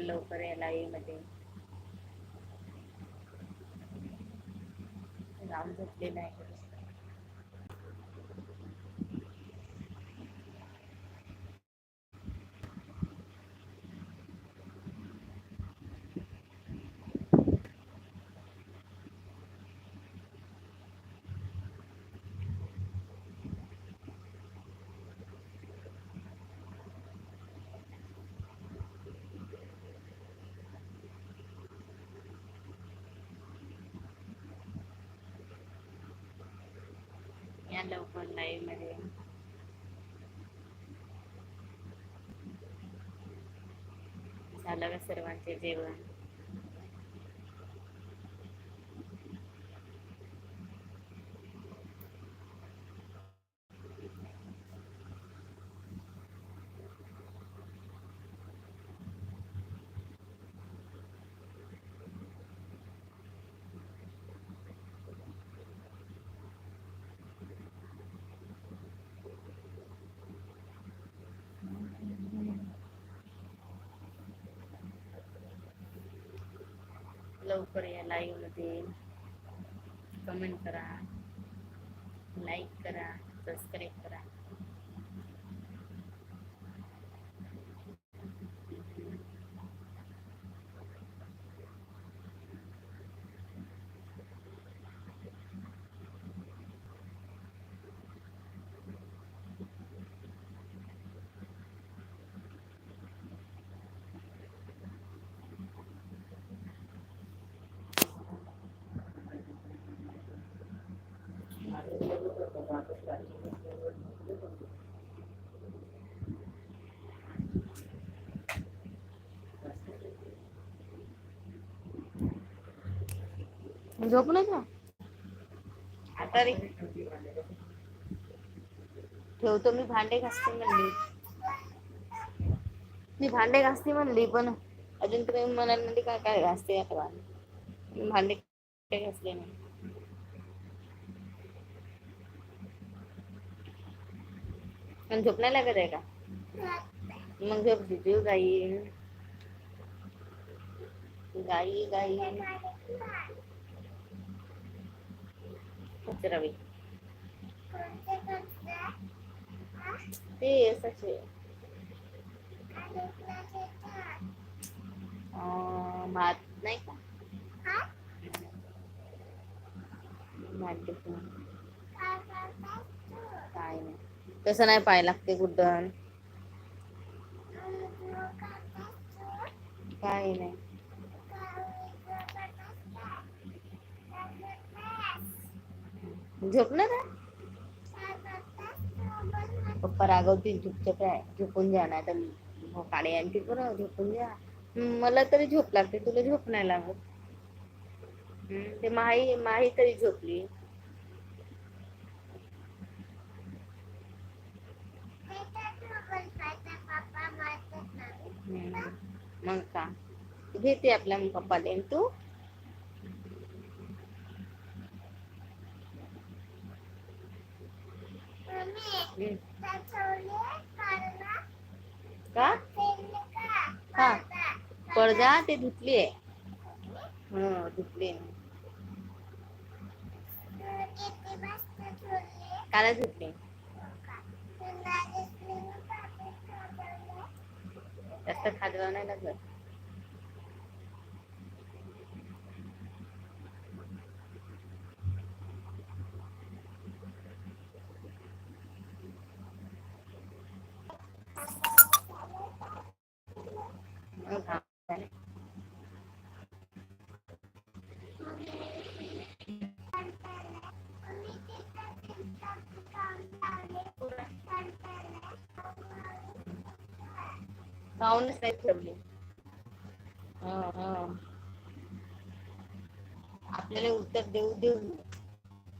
लवकर या लाईव्हमध्ये. राम झोपलेला आहे. या लवकर लाईव्हमध्ये. झालं का सर्वांचे जेवण? लवकर या लाईव्हमध्ये कमेंट करा. लाईक करा. सबस्क्राईब करा. झोप नका. आता रे. ठेवतो मी भांडे घासते म्हणली. मी भांडे घासते म्हणली पण अजून तुम्ही म्हणाल म्हणजे काय काय घासते आता भांडे? काही घासले नाही. पण झोप नाही लागत आहे का मग झोप दिजू गाई गाई गाई कचरावी ते असंच आहे अं, भात नाही का भात देतो. काय नाही. तसं नाही पाय लागते गुड्डन काय नाही. झोपणार पप्पा रागवतील चुपचाप हो, आहे झोपून जा नाही तर काळे आणतील बरं झोपून जा. मला तरी झोप लागते तुला झोप नाही लागत. ते माही माही तरी झोपली. मग का? घेते आपल्या पप्पा देईन तू? का? हा. पडदा. ते धुतली आहे. हो धुतली काला धुतली. जास्त खाजवा नाही लागत पाहूनच नाही ठेवली हो, हो. आपल्याला उत्तर देऊ देऊ